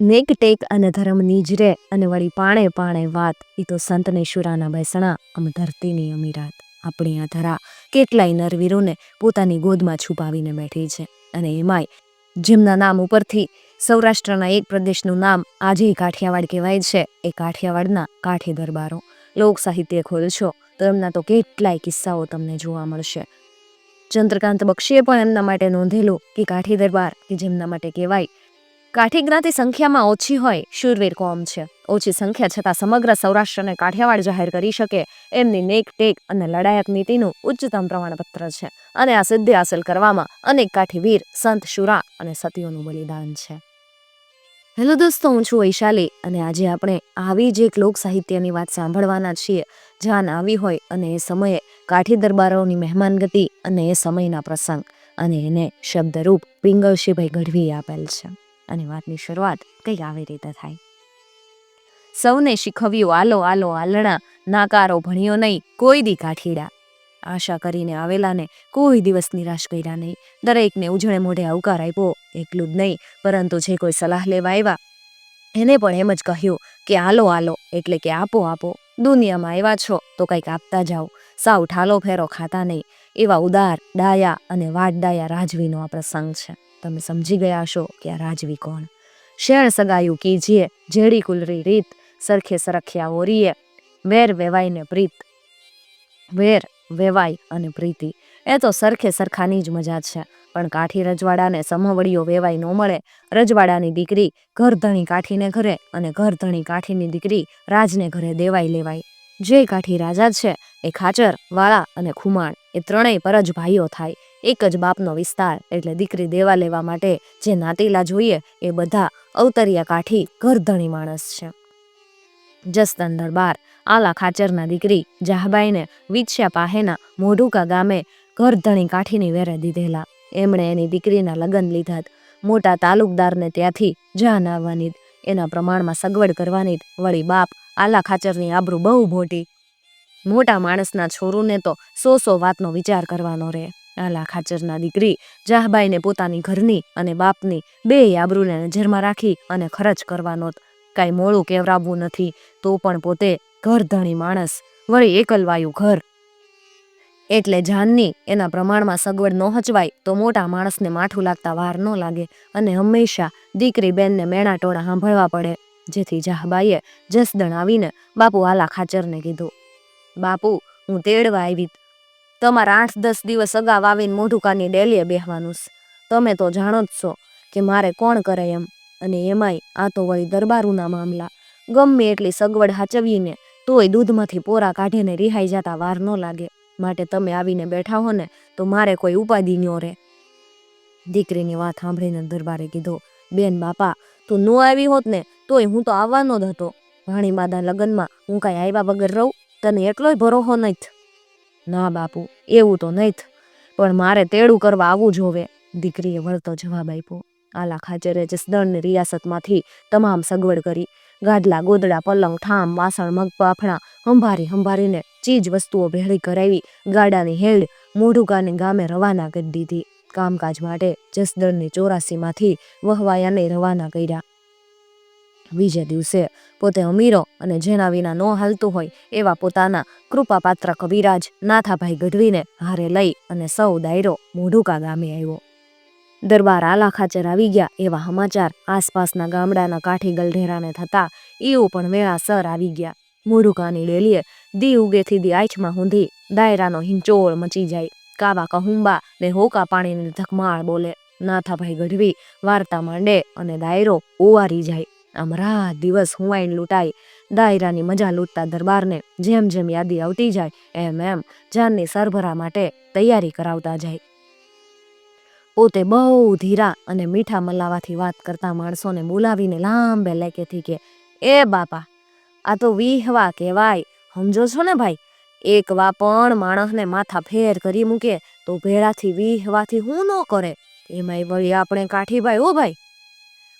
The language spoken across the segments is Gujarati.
નેક ટેક અને ધર્મ નીજરે અને વળી પાણે પાણે વાત. એ તો સંતને શુરાના બેસણા અમ ધરતીની અમીરાત. આપણી આ ધરા કેટલાય નરવીરોને પોતાની ગોદમાં છુપાવીને બેઠી છે. અને એમાંય જેમના નામ ઉપરથી સૌરાષ્ટ્રના એક પ્રદેશનું નામ આજે કાઠિયાવાડ કહેવાય છે. એ કાઠિયાવાડના કાઠી દરબારો. લોક સાહિત્ય ખોલશો, તો એમના તો કેટલાય કિસ્સાઓ તમને જોવા મળશે. ચંદ્રકાંત બક્ષીએ પણ એમના માટે નોંધેલું કે કાઠી દરબાર, કે જેમના માટે કહેવાય કાઠી જ્ઞાતિ સંખ્યામાં ઓછી હોય, શૂરવીર કોમ છે. ઓછી સંખ્યા છતાં સમગ્ર સૌરાષ્ટ્રને કાઠિયાવાડ જાહેર કરી શકે, એમની નેક ટેક અને લડાયક નીતિનું ઉચ્ચતમ પ્રમાણપત્ર છે. અને આ સિદ્ધિ હાંસલ કરવામાં અનેક કાઠીવીર, સંત, શુરા અને સતીઓનું બલિદાન છે. હેલો દોસ્તો, હું છું વૈશાલી અને આજે આપણે આવી જ એક લોક સાહિત્યની વાત સાંભળવાના છીએ. જાન આવી હોય અને એ સમયે કાઠી દરબારોની મહેમાનગતિ અને એ સમયના પ્રસંગ અને એને શબ્દરૂપ પિંગવશીભાઈ ગઢવીએ આપેલ છે. અને વાતની શરૂઆત કંઈક આવી રીતે થાય. સૌને શીખવ્યું, આલો આલો, આલણા, નાકારો ભણ્યો નહીં, કોઈ દી કાઠીડા આશા કરીને આવેલાને કોઈ દિવસ નિરાશ કર્યા નહીં. દરેકને ઉજળે મોઢે આવકાર આપ્યો, એકલું જ નહીં, પરંતુ જે કોઈ સલાહ લેવા આવ્યા, એને પણ એમ જ કહ્યું કે, આલો આલો, એટલે કે આપો આપો. દુનિયામાં આવ્યા છો તો કંઈક આપતા જાઓ. સાવ ઠાલો ફેરો ખાતા નહીં. એવા ઉદાર, ડાયા અને વાટ ડાયા રાજવીનો આ પ્રસંગ છે. તમે સમજી ગયા હશો કે આ રાજવી કોણ? શેણ સગાયું કીજીએ જેડી કુલરી રીત સરખે સરખ્યા ઓરીએ, વેર વેવાઈને પ્રીત. વેર વેવાય અને પ્રીતિ. એ તો સરખે સરખાની જ મજા છે, પણ કાઠી રજવાડાને સમવડીઓ વેવાય ન મળે. રજવાડાની દીકરી ઘર ધણી કાઠીને ઘરે અને ઘર ધણી કાઠીની દીકરી રાજને ઘરે દેવાય લેવાય જે કાઠી રાજા છે એ ખાચર, વાળા અને ખુમાણ, એ ત્રણેય પરજ ભાઈઓ થાય. એક જ બાપનો વિસ્તાર, એટલે દીકરી દેવા લેવા માટે જે નાતીલા જોઈએ એ બધા અવતરિયા કાઠી ઘરધણી માણસ છે. જસદન દરબાર, આલા ખાચરના દીકરી જાહબાઈને વિછ્યા પાહેના મોઢુકા ગામે ઘરધણી કાઠીની વેરે દીધેલા. એમણે એની દીકરીના લગ્ન લીધા મોટા તાલુકદારને ત્યાંથી જાન આવવાની એના પ્રમાણમાં સગવડ કરવાની વળી બાપ આલા ખાચરની આબરૂ બહુ મોટી મોટા માણસના છોરુને તો સો સો વાતનો વિચાર કરવાનો રહે આલા ખાચરના દીકરી જાહબાઈને પોતાની ઘરની અને બાપની બે આબરૂને નજરમાં રાખી અને ખર્ચ કરવાનો કાંઈ મોડું કેવરાવવું નથી, તો પણ પોતે ઘરધણી માણસ, વળી એકલવાયું ઘર. એટલે જાનની એના પ્રમાણમાં સગવડ ન હચવાય તો મોટા માણસને માઠું લાગતા વાર ન લાગે અને હંમેશા દીકરી બેનને મેણા ટોળા સાંભળવા પડે, જેથી જાહબાઈએ જસદણ આવીને બાપુ આલા ખાચરને કીધું, બાપુ, હું તેડવા આવી તમારા આઠ દસ દિવસ અગાઉ આવીને મોઢુકાની ડેલીએ બેહવાનું છે. તમે તો જાણો જ છો કે મારે કોણ કરે એમ. અને એમાંય આ તો વળી દરબારુના મામલા. ગમે એટલી સગવડ હાચવીને તોય દૂધમાંથી પોરા કાઢીને રિહાઈ જતા વાર ન લાગે. માટે તમે આવીને બેઠા હો ને તો મારે કોઈ ઉપાધિ ન્યો રે દીકરીની વાત સાંભળીને દરબારે કીધું, બેન બાપા, તું ન આવી હોત ને તોય હું તો આવવાનો જ હતો. ભાણીમાના લગ્નમાં હું કાંઈ આવ્યા વગર રહું? તને એટલોય ભરોહો નથી ના બાપુ, એવું તો નહીં પણ મારે તેડું કરવા આવવું જોવે દીકરીએ વળતો જવાબ આપ્યો. આલા ખાચરે જસદણની રિયાસતમાંથી તમામ સગવડ કરી. ગાદલા ગોદડા, પલંગ, ઠામ, વાસણ મગપાફણા હંભારી હંભારીને ચીજ વસ્તુઓ ભેળી કરાવી, ગાડાની હેડ મોઢુકાની ગામે રવાના કરી દીધી. કામકાજ માટે જસદણની ચોરાસીમાંથી વહવાયાને રવાના કર્યા. બીજે દિવસે પોતે અમીરો અને જેના વિના ન હાલતું હોય એવા પોતાના કૃપાપાત્ર કવિરાજ નાથાભાઈ ગઢવીને હારે લઈ અને સૌ દાયરો મોઢુકા ગામે આવ્યો. દરબાર આલા ખાચર આવી ગયા એવા સમાચાર આસપાસના ગામડાના કાઠી ગલઢેરાને થતા એવું પણ વેળાસર આવી ગયા. મોઢુકાની ડેલીએ દી ઉગેથી દી આંચમાં હુંધી દાયરાનો હિંચોળ મચી જાય. કાવા કહુંબા ને હોકા પાણીની ધકમાળ બોલે. નાથાભાઈ ગઢવી વાર્તા માંડે અને દાયરો ઓવારી જાય. આમ રાત દિવસ હુંવાઈન લૂંટાય દાયરાની મજા લૂંટતા દરબારને જેમ જેમ યાદી આવતી જાય, એમ એમ જાનની સરભરા માટે તૈયારી કરાવતા જાય. પોતે બહુ ધીરા અને મીઠા મલાવાથી વાત કરતા માણસોને બોલાવીને લાંબે લેકેથી કે, એ બાપા, આ તો વિહવા કહેવાય. સમજો છો ને ભાઈ? એક વા પણ માણસને માથા ફેર કરી મૂકે તો ભેળાથી વિહવાથી હું ન કરે? એમાંય વળી આપણે કાઠીભાઈ ઓ ભાઈ.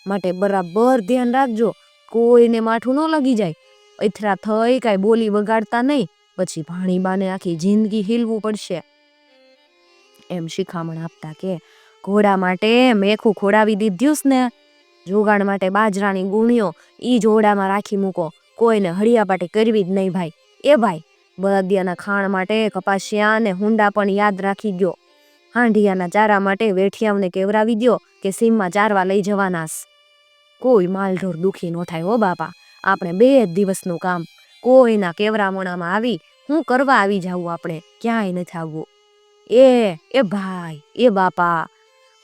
માટે બરાબર ધ્યાન રાખજો. કોઈને માઠું ન લગી જાય. અથરા થઈ કાંઈ બોલી વગાડતા નહીં, પછી ભાણીબાને આખી જિંદગી હીલવું પડશે. એમ શિખામણ આપતા કે, ઘોડા માટે મેખું ખોડાવી દીધ્યુંસ ને. જોગાણ માટે બાજરાની ગુણીઓ ઈ જોડામાં રાખી મૂકો. કોઈને હળિયાપાટી કરવી જ નહીં ભાઈ. એ ભાઈ, બળદિયાના ખાણ માટે કપાસિયા અને હુંડા પણ યાદ રાખી ગયો હાંડિયાના ચારા માટે વેઠિયાઓને કેવરાવી દ્યો કે સીમમાં ચારવા લઈ જવાનાસ. કોઈ માલઢોર દુખી ન થાય હો બાપા. આપણે બે જ દિવસનું કામ. કોઈના કેવરામણામાં આવી હું કરવા આવી જાવું આપણે. ક્યાંય નથી આવવું એ એ ભાઈ, એ બાપા.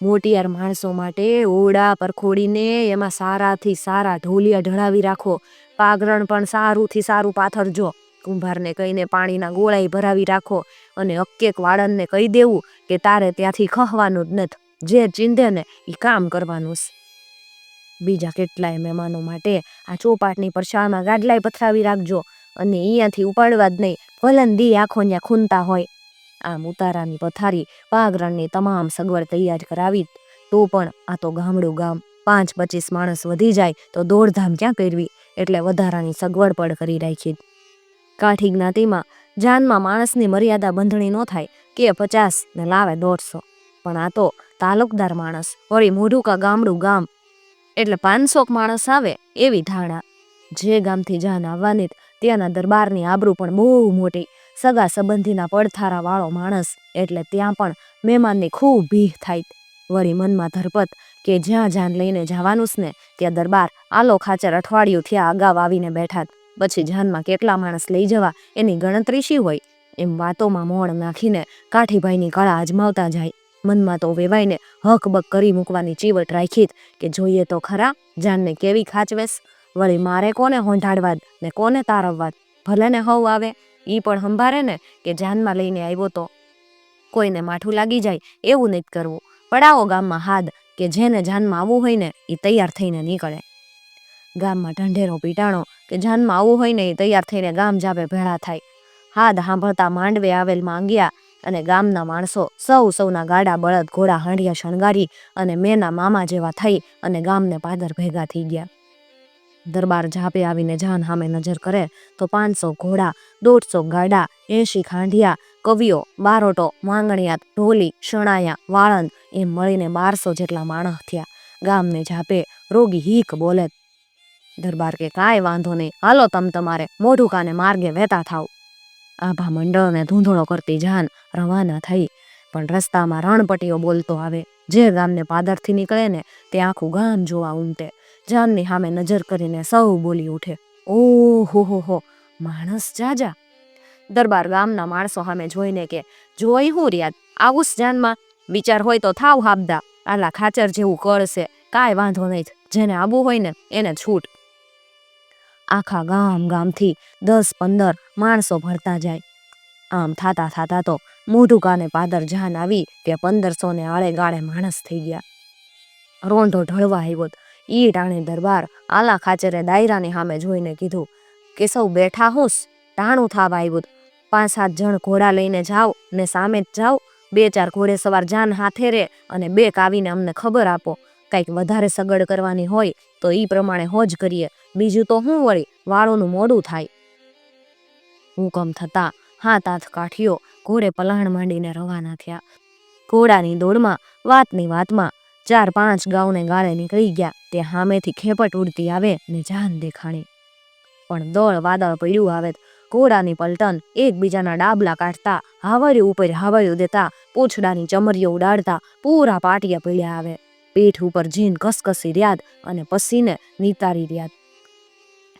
મોટિયાર માણસો માટે ઓરડા પર ખોડીને એમાં સારાથી સારા ઢોલિયા ઢળાવી રાખો. પાગરણ પણ સારુંથી સારું પાથરજો કુંભારને કહીને પાણીના ગોળાઈ ભરાવી રાખો અને અક્કેક વાળનને કહી દેવું કે તારે ત્યાંથી ખહવાનું જ નથી. જે ચીંધે ને એ કામ કરવાનું છે. બીજા કેટલાય મહેમાનો માટે આ ચોપાટની પરસાળમાં ગાડલાય પથરાવી રાખજો અને અહીંયાથી ઉપાડવા જ નહીં ભલન દી આખો ત્યાં ખૂનતા હોય. આમ ઉતારાની પથારી પાગરણની તમામ સગવડ તૈયાર કરાવી તો પણ આ તો ગામડું ગામ પાંચ પચીસ માણસ વધી જાય તો દોડધામ ક્યાં કરવી? એટલે વધારાની સગવડ પણ કરી રાખી કાઠી જ્ઞાતિમાં, જાનમાં માણસની મર્યાદા બંધણી ન થાય કે પચાસ ને લાવે દોઢસો. પણ આ તો તાલુકદાર માણસ, વળી મોઢુકા ગામડું ગામ એટલે પાંચસોક માણસ આવે એવી ધારણા. જે ગામથી જાન આવવાની ત્યાંના દરબારની આબરૂ પણ બહુ મોટી. સગા સંબંધીના પડથારા વાળો માણસ એટલે ત્યાં પણ મહેમાનની ખૂબ ભીહ થાય. વળી મનમાં ધરપત કે જ્યાં જાન લઈને જવાનું ને, ત્યાં દરબાર આલો ખાચર અઠવાડિયું થયા અગાઉ આવીને બેઠા પછી જાનમાં કેટલા માણસ લઈ જવા એની ગણતરી શી હોય? એમ વાતોમાં મોણ નાખીને કાઠીભાઈની કળા અજમાવતા જાય. મનમાં તો વેવાઈને હકબક કરી મૂકવાની ચીવટ રાખી કે જોઈએ તો ખરા, જાનને કેવી ખાચવેશ? વળી મારે કોને હોંઢાડવાદ ને કોને તારવવાદ? ભલે ને હવ આવે, ઈ પણ સંભારે ને કે જાનમાં લઈને આવ્યો તો? કોઈને માઠું લાગી જાય એવું નહીં કરવું. પડાવો ગામમાં હાદ કે જેને જાનમાં આવવું હોય ને એ તૈયાર થઈને નીકળે. ગામમાં ઢંઢેરો પીટાણો કે જાનમાં આવવું હોય ને એ તૈયાર થઈને ગામ જાપે ભેળા થાય. હાદ સાંભળતા માંડવે આવેલ માંગ્યા અને ગામના માણસો સૌ સૌના ગાડા બળદ ઘોડા હાંડિયા શણગારી અને મેના મામા જેવા થઈ અને ગામને પાદર ભેગા થઈ ગયા. દરબાર ઝાપે આવીને જાન સામે નજર કરે તો પાંચસો ઘોડા, દોઢસો ગાડા, એંશી ખાંડિયા, કવિઓ, બારોટો માંગણિયાત ઢોલી, શણાયા, વાળંદ એમ મળીને બારસો જેટલા માણસ થયા. ગામને ઝાપે રોગી હીક બોલે, દરબાર કે કાંઈ વાંધો નહીં. હાલો તમ તમારે મોઢું કાને માર્ગે વહેતા થાવ. આભા મંડળને ધૂંધળો કરતી જાન રવાના થઈ. પણ રસ્તામાં રણપટીઓ બોલતો આવે. જે ગામને પાદરથી નીકળે ને તે આખું ગામ જોવા ઉમટે. જાનની સામે નજર કરીને સૌ બોલી ઉઠે. ઓહો હો હો, માણસ જાજા. દરબાર ગામના માણસો સામે જોઈને કે, જોઈ હું રિયાદ? આવું જાનમાં? વિચાર હોય તો થાવ હાબદા. આલા ખાચર જેવું કરશે કાંઈ વાંધો નહીં. જેને આબુ હોય ને, એને છૂટ. આખા ગામ ગામથી દસ પંદર માણસો ભરતા જાય. આમ થાતા થાતા તો મોઢું કાને પાદર જાન આવી કે પંદરસો ને આળે ગાળે માણસ થઈ ગયા. રોંઢો ઢળવા આવ્યો ઈ ટાણે દરબાર આલા ખાચરે દાયરાની સામે જોઈને કીધું, કે સૌ બેઠા હોશ? ટાણું થાવા આવ્યું પાંચ સાત જણ ઘોડા લઈને જાઓ ને સામે જ જાઓ. બે ચાર ઘોડે સવાર જાન હાથે રે અને બે કાવીને અમને ખબર આપો. કંઈક વધારે સગડ કરવાની હોય તો એ પ્રમાણે હોજ કરીએ. બીજું તો હું વળી વાળોનું મોડું થાય. હુકમ થતા હાથ હાથ કાઠીઓ ઘોડે પલાણ માંડીને રવાના થયા. ઘોડાની દોડમાં, વાતની વાતમાં, ચાર પાંચ ગાઉને ગાળે નીકળી ગયા. તે સામેથી ખેપટ ઉડતી આવે ને જાન દેખાણી. પણ દોડ વાદળ પડ્યું આવે ઘોડાની પલટન એકબીજાના ડાબલા કાઢતા હાવર્યું ઉપર હાવર્યું દેતા, પૂછડાની ચમરીઓ ઉડાડતા, પૂરા પાટિયા પીડ્યા આવે. પીઠ ઉપર જીન કસકસી રહ્યા અને પસીને નિતારી રહ્યા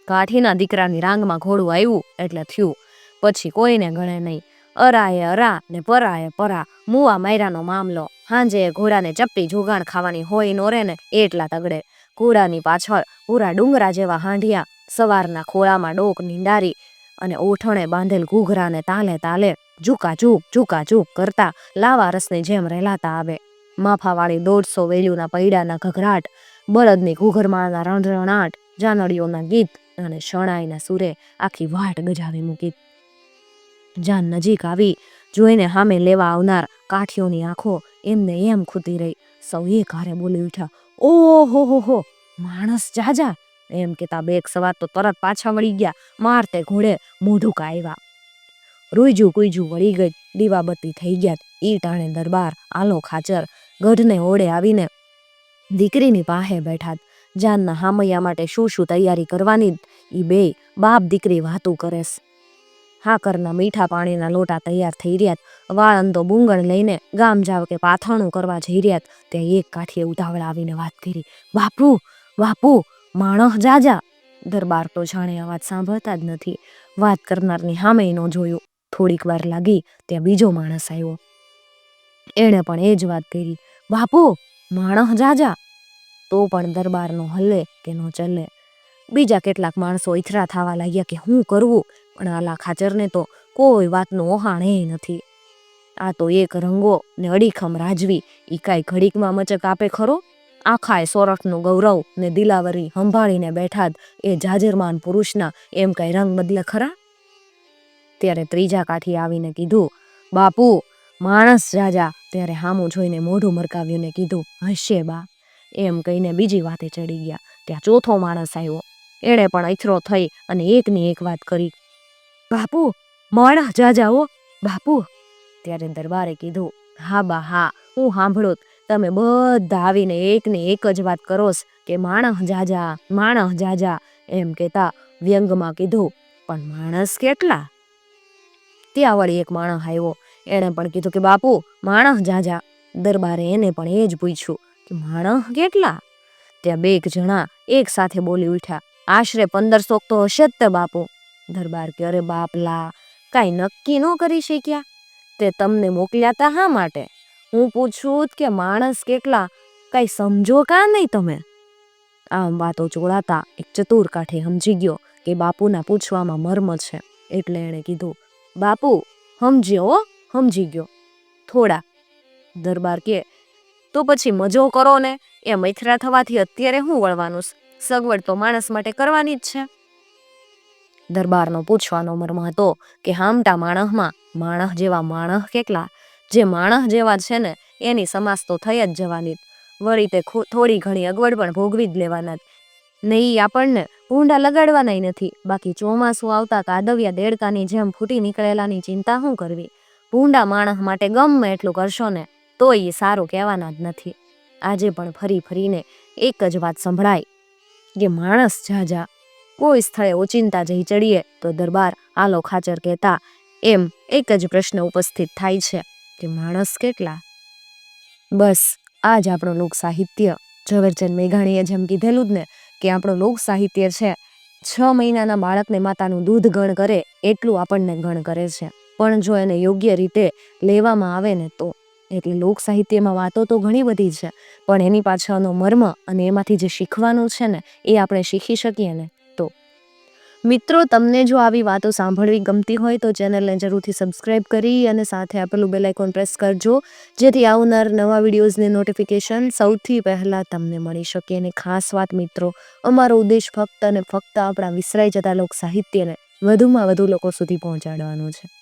કાઠીના દીકરાની રાંગમાં ઘોડું આવ્યું એટલે થયું, પછી કોઈને ગણે નહીં. અરાએ અરા ને પરાએ પરા. મુવા માયરાનો મામલો. હાંજે ઘોડાને ચપટી જોગાણ ખાવાની હોય નો રે ને એટલા તગડે. ઘોડાની પાછળ પૂરા ડુંગરા જેવા હાંઢિયા, સવારના ખોળામાં ડોક નીંડારી અને ઓઠણે બાંધેલ ઘૂઘરાને તાલે તાલે ઝૂકા ઝૂક ઝૂકા ઝૂક કરતા લાવા રસની જેમ રહેલાતા આવે. માફાવાળી દોઢસો વેલ્યુના પૈડાના ઘઘરાટ, બળદની ઘૂઘરમાળના રણરણાટ જાનડીઓના ગીત અને શણાઈના સુરે આખી વાટ ગજાવી મૂકી. જાન નજીક આવી, જોઈને હામે લેવા આવનાર કાઠીઓની આંખો એમને એમ ખૂતી રહી. સૌ એક બોલી ઉઠ્યા, ઓહો, હો હો, માણસ જાજા! એમ કેતા બેગ સવાર તો તરત પાછા વળી ગયા મારતે ઘોડે મોઢું કાયવા રૂઈજું કુઈજું વળી ગઈ, દીવાબત્તી થઈ ગયા ઈ ટાણે દરબાર, આલો ખાચર ગઢને ઓળે આવીને દીકરીની પાસે બેઠા જાનના હામૈયા માટે શું શું તૈયારી કરવાની એ બે બાપ દીકરી વાતું કરેસ. હાકરના મીઠા પાણીના લોટા તૈયાર થઈ રહ્યા વાળંદો બુંગણ લઈને ગામ જાવ કે પાથણું કરવા જઈ રહ્યા ત્યાં એક કાઠીએ ઉતાવળ આવીને વાત કરી. બાપુ બાપુ માણસ જાજા. દરબાર તો જાણે આ વાત સાંભળતા જ નથી. વાત કરનારની સામે ન જોયું. થોડીક વાર લાગી ત્યાં બીજો માણસ આવ્યો. એણે પણ એ જ વાત કરી. બાપુ માણસ જાજા. તો પણ દરબારનો હલે કે નો ચલે. બીજા કેટલાક માણસો ઈથરા થવા લાગ્યા કે હું કરવું? પણ આલા ખાચરને તો કોઈ વાતનું ઓહાણે નથી. આ તો એક રંગો ને અડીખમ રાજવી. ઈ કાંઈ ઘડીકમાં મચક આપે ખરો? આખાએ સોરઠનું ગૌરવ ને દિલાવરી સંભાળીને બેઠા જ એ જાજરમાન પુરુષના એમ કઈ રંગ બદલે ખરા? ત્યારે ત્રીજા કાઠી આવીને કીધું, બાપુ માણસ જાજા ત્યારે હામું જોઈને મોઢું મરકાવ્યું ને કીધું, હશે બા. એમ કહીને બીજી વાતે ચડી ગયા. ત્યાં ચોથો માણસ આવ્યો. એણે પણ અથરો થઈ અને એકની એક વાત કરી. બાપુ, માણસ જાજાઓ બાપુ. ત્યારે દરબારે કીધું, હા બા, હા, હું સાંભળું તમે બધા આવીને એકને એક જ વાત કરોસ કે માણસ જાજા માણસ જાજા એમ કહેતા વ્યંગમાં કીધું, પણ માણસ કેટલા? ત્યાં વળી એક માણસ આવ્યો. એણે પણ કીધું કે, બાપુ માણસ જાજા. દરબારે એને પણ એ જ પૂછ્યું કે માણસ કેટલા? ત્યાં બે જણા એક સાથે બોલી ઉઠ્યા, આશરે પંદરસો તો હશે જ તે, બાપુ. દરબાર કે, અરે બાપલા, કાંઈ નક્કી ન કરી શક્યા? તે તમને મોકલ્યા તા હા માટે? હું પૂછું કે, માણસ કેટલા? કાંઈ સમજો કા નહીં તમે? આમ વાતો ચોળાતા એક ચતુર કાંઠે સમજી ગયો કે બાપુના પૂછવામાં મર્મ છે. એટલે એણે કીધું, બાપુ, સમજ્યો સમજી ગયો. થોડા. દરબાર કે, તો પછી મજો કરો ને. એ મૈથરા થવાથી અત્યારે હું વળવાનું સગવડ તો માણસ માટે કરવાની જ છે. દરબારનો પૂછવાનો મર્મ હતો કે હામટા માણસમાં માણસ જેવા માણસ કેટલા? જે માણસ જેવા છે ને, એની સમાસ તો થઈ જ જવાની વળી તે થોડી ઘણી અગવડ પણ ભોગવી જ લેવાના. ને ઈ આપણને ભૂંડા લગાડવાનાય નથી. બાકી ચોમાસું આવતા કાદવ્યા દેડકાની જેમ ફૂટી નીકળેલાની ચિંતા શું કરવી? ભૂંડા માણસ માટે ગમે એટલું કરશો ને તો એ સારું કહેવાના જ નથી. આજે પણ ફરી ફરીને એક જ વાત સંભળાય. કે માણસ ઝાઝા કોઈ સ્થળે ઓચિંતા જઈ ચડીએ તો દરબાર આલો ખાચર કહેતા, એમ એક જ પ્રશ્ન ઉપસ્થિત થાય છે, કે માણસ કેટલા? બસ, આ જ આપણું લોક સાહિત્ય. ઝવેરચંદ મેઘાણીએ જેમ કીધેલું જ ને, કે આપણું લોક સાહિત્ય છે, છ મહિનાના બાળકને માતાનું દૂધ ગણ કરે, એટલું આપણને ગણ કરે છે. પણ જો એને યોગ્ય રીતે લેવામાં આવે ને તો. એટલે લોક સાહિત્યમાં વાતો તો ઘણી બધી છે, પણ એની પાછળનો મર્મ અને એમાંથી જે શીખવાનું છે ને, એ આપણે શીખી શકીએ ને તો. મિત્રો, તમને જો આવી વાતો સાંભળવી ગમતી હોય તો ચેનલને જરૂરથી સબસ્ક્રાઈબ કરી અને સાથે આપેલું બેલ આઇકોન પ્રેસ કરજો, જેથી આવનાર નવા વિડીયોઝની નોટિફિકેશન સૌથી પહેલાં તમને મળી શકે. અને ખાસ વાત મિત્રો, અમારો ઉદ્દેશ ફક્ત અને ફક્ત આપણા વિસરાઈ જતા લોક સાહિત્યને વધુમાં વધુ લોકો સુધી પહોંચાડવાનો છે.